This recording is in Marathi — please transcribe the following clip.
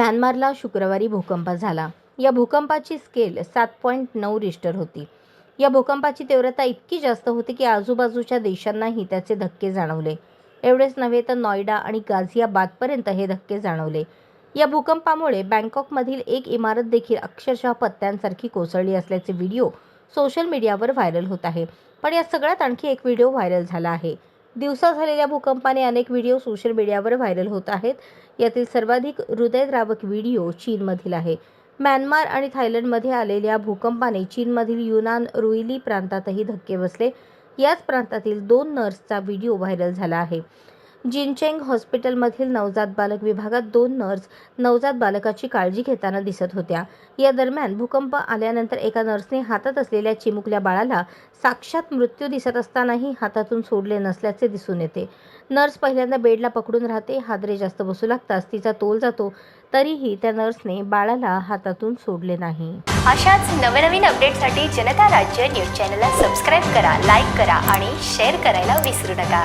म्यानमारला शुक्रवारी भूकंप झाला. या भूकंपाची स्केल सात पॉईंट नऊ रिश्टर होती. या भूकंपाची तीव्रता इतकी जास्त होती की आजूबाजूच्या देशांनाही त्याचे धक्के जाणवले. एवढेच नव्हे तर नॉयडा आणि गाझियाबादपर्यंत हे धक्के जाणवले. या भूकंपामुळे बँकॉकमधील एक इमारत देखील अक्षरशः पत्त्यांसारखी कोसळली असल्याचे व्हिडिओ सोशल मीडियावर व्हायरल होत आहे. पण या सगळ्यात आणखी एक व्हिडिओ व्हायरल झाला आहे. दिवसा झालेल्या भूकंपाने अनेक व्हिडिओ सोशल मीडियावर व्हायरल होत आहेत. यातील सर्वाधिक हृदयद्रावक व्हिडिओ चीनमधील आहे. म्यानमार आणि थायलंडमध्ये आलेल्या भूकंपाने चीनमधील युनान रुईली प्रांतातही धक्के बसले. याच प्रांतातील दोन नर्सचा व्हिडिओ व्हायरल झाला आहे. जिनचेंग हॉस्पिटलमधील नवजात बालक विभागात दोन नर्स नवजात बालकाची काळजी घेताना दिसत होत्या. या दरम्यान भूकंप आल्यानंतर एका नर्सने हातात असलेल्या चिमुकल्या बाळाला साक्षात मृत्यू दिसत असतानाही हातातून सोडले नसल्याचे दिसून येते. नर्स पहिल्यांदा बेडला पकडून राहते हादरे जास्त बसू लागताच तिचा तोल जातो तरीही त्या नर्सने बाळाला हातातून सोडले नाही. अशाच नवनवीन अपडेटसाठी जनता राज्य न्यूज चॅनलला सबस्क्राईब करा लाईक करा आणि शेअर करायला विसरू नका.